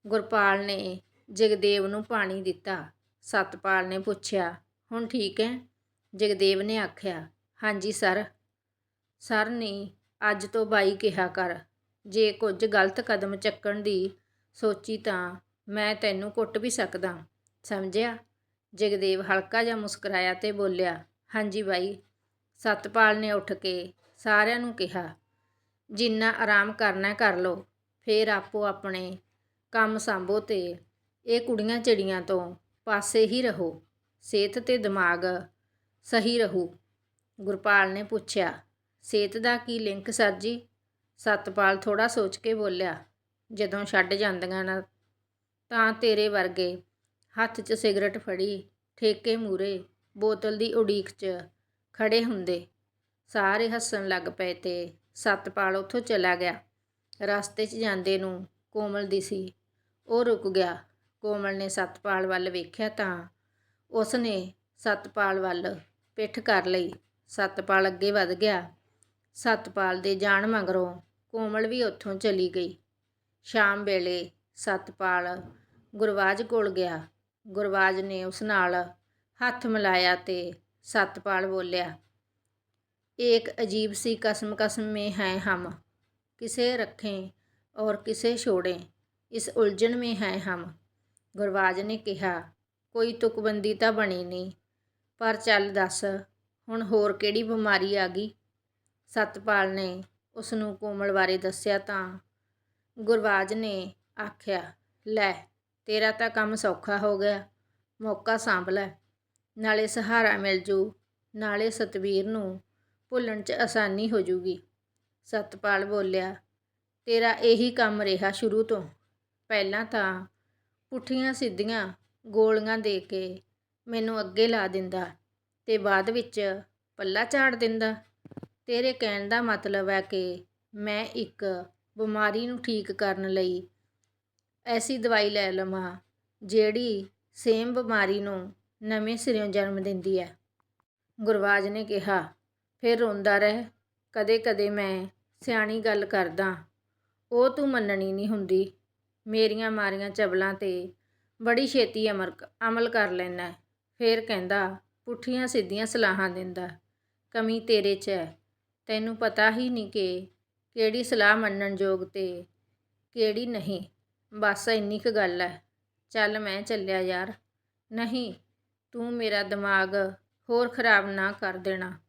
Speaker 1: ਗੁਰਪਾਲ ਨੇ ਜਗਦੇਵ ਨੂੰ ਪਾਣੀ ਦਿੱਤਾ। ਸਤਪਾਲ ਨੇ ਪੁੱਛਿਆ, ਹੁਣ ਠੀਕ ਹੈ ਜਗਦੇਵ ਨੇ ਆਖਿਆ, ਹਾਂਜੀ ਸਰ। ਸਰ ਨੇ, ਅੱਜ ਤੋਂ ਬਾਈ ਕਿਹਾ ਕਰ। ਜੇ ਕੁਝ ਗਲਤ ਕਦਮ ਚੱਕਣ ਦੀ ਸੋਚੀ ਤਾਂ ਮੈਂ ਤੈਨੂੰ ਕੁੱਟ ਵੀ ਸਕਦਾ। ਸਮਝਿਆ? ਜਗਦੇਵ ਹਲਕਾ ਜਿਹਾ ਮੁਸਕਰਾਇਆ ਤੇ ਬੋਲਿਆ, ਹਾਂਜੀ ਬਾਈ। ਸਤਪਾਲ ਨੇ ਉੱਠ ਕੇ ਸਾਰਿਆਂ ਨੂੰ ਕਿਹਾ, ਜਿੰਨਾ ਆਰਾਮ ਕਰਨਾ ਕਰ ਲਓ, ਫੇਰ ਆਪੋ ਆਪਣੇ ਕੰਮ ਸੰਭੋ ਤੇ ਇਹ ਕੁੜੀਆਂ ਚਿੜੀਆਂ ਤੋਂ ਪਾਸੇ ਹੀ ਰਹੋ ਸਿਹਤ ਤੇ ਦਿਮਾਗ ਸਹੀ ਰਹੂ। ਗੁਰਪਾਲ ਨੇ ਪੁੱਛਿਆ ਸਿਹਤ ਦਾ ਕੀ ਲਿੰਕ ਸਰ ਜੀ ਸਤਪਾਲ ਥੋੜਾ ਸੋਚ ਕੇ ਬੋਲਿਆ, ਜਦੋਂ ਛੱਡ ਜਾਂਦੀਆਂ ਨਾ, ਤਾਂ ਤੇਰੇ ਵਰਗੇ। ਹੱਥ 'ਚ ਸਿਗਰਟ ਫੜੀ, ਠੇਕੇ ਮੂਰੇ ਬੋਤਲ ਦੀ ਉਡੀਕ 'ਚ ਖੜੇ ਹੁੰਦੇ। ਸਾਰੇ ਹੱਸਣ ਲੱਗ ਪਏ ਤੇ ਸਤਪਾਲ ਉੱਥੋਂ ਚਲਾ ਗਿਆ। ਰਸਤੇ 'ਚ ਜਾਂਦੇ ਨੂੰ ਕੋਮਲ ਦਿਸੀ। ਉਹ ਰੁਕ ਗਿਆ। ਕੋਮਲ ਨੇ ਸਤਪਾਲ ਵੱਲ ਵੇਖਿਆ ਤਾਂ ਉਸ ਨੇ ਸਤਪਾਲ ਵੱਲ ਪਿੱਠ ਕਰ ਲਈ। ਸਤਪਾਲ ਅੱਗੇ ਵੱਧ ਗਿਆ। ਸਤਪਾਲ ਦੇ ਜਾਣ ਮਗਰੋਂ ਕੋਮਲ ਵੀ ਉੱਥੋਂ ਚਲੀ ਗਈ। ਸ਼ਾਮ ਵੇਲੇ ਸਤਪਾਲ ਗੁਰਵਾਜ ਕੋਲ ਗਿਆ। ਗੁਰਵਾਜ ਨੇ ਉਸ ਨਾਲ ਹੱਥ ਮਿਲਾਇਆ ਤੇ ਸਤਪਾਲ ਬੋਲਿਆ ਇੱਕ ਅਜੀਬ ਸੀ ਕਸਮ ਕਸਮ ਮੇ ਹੈ ਹਮ। ਕਿਸੇ ਰੱਖੇ ਔਰ ਕਿਸੇ ਛੋੜੇ। ਇਸ ਉਲਝਣ ਮੇ ਹੈ ਹਮ। ਗੁਰਵਾਜ ਨੇ ਕਿਹਾ, ਕੋਈ ਤੁਕਬੰਦੀ ਤਾਂ ਬਣੀ ਨਹੀਂ, ਪਰ ਚੱਲ ਦੱਸ, ਹੁਣ ਹੋਰ ਕਿਹੜੀ ਬਿਮਾਰੀ ਆ ਗਈ? ਸਤਪਾਲ ਨੇ ਉਸ ਨੂੰ ਕੋਮਲ ਬਾਰੇ ਦੱਸਿਆ ਤਾਂ ਗੁਰਬਾਜ਼ ਨੇ ਆਖਿਆ, ਲੈ, ਤੇਰਾ ਤਾਂ ਕੰਮ ਸੌਖਾ ਹੋ ਗਿਆ, ਮੌਕਾ ਸਾਂਭ ਲੈ, ਨਾਲੇ ਸਹਾਰਾ ਮਿਲ ਜੂ, ਨਾਲੇ ਸਤਵੀਰ ਨੂੰ ਭੁੱਲਣ 'ਚ ਆਸਾਨੀ ਹੋ ਜੂਗੀ। ਸਤਪਾਲ ਬੋਲਿਆ, ਤੇਰਾ ਇਹੀ ਕੰਮ ਰਿਹਾ ਸ਼ੁਰੂ ਤੋਂ, ਪਹਿਲਾਂ ਤਾਂ ਪੁੱਠੀਆਂ ਸਿੱਧੀਆਂ ਗੋਲੀਆਂ ਦੇ ਕੇ ਮੈਨੂੰ ਅੱਗੇ ਲਾ ਦਿੰਦਾ ਤੇ ਬਾਅਦ ਵਿੱਚ ਪੱਲਾ ਝਾੜ ਦਿੰਦਾ। ਤੇਰੇ ਕਹਿਣ ਦਾ ਮਤਲਬ ਹੈ ਕਿ ਮੈਂ ਇੱਕ ਬਿਮਾਰੀ ਨੂੰ ਠੀਕ ਕਰਨ ਲਈ ਐਸੀ ਦਵਾਈ ਲੈ ਲਵਾਂ ਜਿਹੜੀ ਸੇਮ ਬਿਮਾਰੀ ਨੂੰ ਨਵੇਂ ਸਿਰਿਓਂ ਜਨਮ ਦਿੰਦੀ ਹੈ। ਗੁਰਵਾਜ ਨੇ ਕਿਹਾ, ਫਿਰ ਰੋਂਦਾ ਰਹਿ, ਕਦੇ-ਕਦੇ ਮੈਂ ਸਿਆਣੀ ਗੱਲ ਕਰਦਾ। ਉਹ ਤੂੰ ਮੰਨਣੀ ਨਹੀਂ ਹੁੰਦੀ। ਮੇਰੀਆਂ ਮਾਰੀਆਂ ਚਬਲਾਂ ਤੇ ਬੜੀ ਛੇਤੀ ਅਮਰ ਅਮਲ ਕਰ ਲੈਣਾ ਫਿਰ ਕਹਿੰਦਾ, ਪੁੱਠੀਆਂ ਸਿੱਧੀਆਂ ਸਲਾਹਾਂ ਦਿੰਦਾ ਕਮੀ ਤੇਰੇ 'ਚ ਹੈ। ਤੈਨੂੰ ਪਤਾ ਹੀ ਨਹੀਂ ਕਿ ਕਿਹੜੀ ਸਲਾਹ ਮੰਨਣ ਯੋਗ ਤੇ ਕਿਹੜੀ ਨਹੀਂ। ਬਸ ਇੰਨੀ ਕੁ ਗੱਲ ਹੈ। ਚੱਲ ਮੈਂ ਚੱਲਿਆ ਯਾਰ। ਨਹੀਂ, ਤੂੰ ਮੇਰਾ ਦਿਮਾਗ ਹੋਰ ਖਰਾਬ ਨਾ ਕਰ ਦੇਣਾ।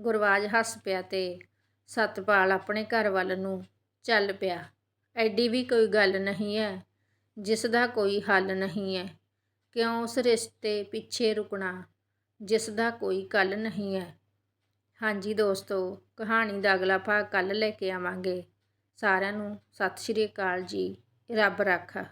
Speaker 1: ਗੁਰਵਾਜ ਹੱਸ ਪਿਆ ਤੇ ਸਤਪਾਲ ਆਪਣੇ ਘਰ ਵੱਲ ਨੂੰ ਚੱਲ ਪਿਆ। ਐਡੀ ਵੀ ਕੋਈ ਗੱਲ ਨਹੀਂ ਹੈ ਜਿਸ ਦਾ ਕੋਈ ਹੱਲ ਨਹੀਂ ਹੈ ਕਿਉਂ ਉਸ ਰਿਸ਼ਤੇ ਪਿੱਛੇ ਰੁਕਣਾ, ਜਿਸ ਦਾ ਕੋਈ ਕੱਲ ਨਹੀਂ ਹੈ ਹਾਂਜੀ ਦੋਸਤੋ, ਕਹਾਣੀ ਦਾ ਅਗਲਾ ਭਾਗ ਕੱਲ ਲੈ ਕੇ ਆਵਾਂਗੇ। ਸਾਰਿਆਂ ਨੂੰ ਸਤਿ ਸ਼੍ਰੀ ਅਕਾਲ ਜੀ, ਰੱਬ ਰਾਖਾ।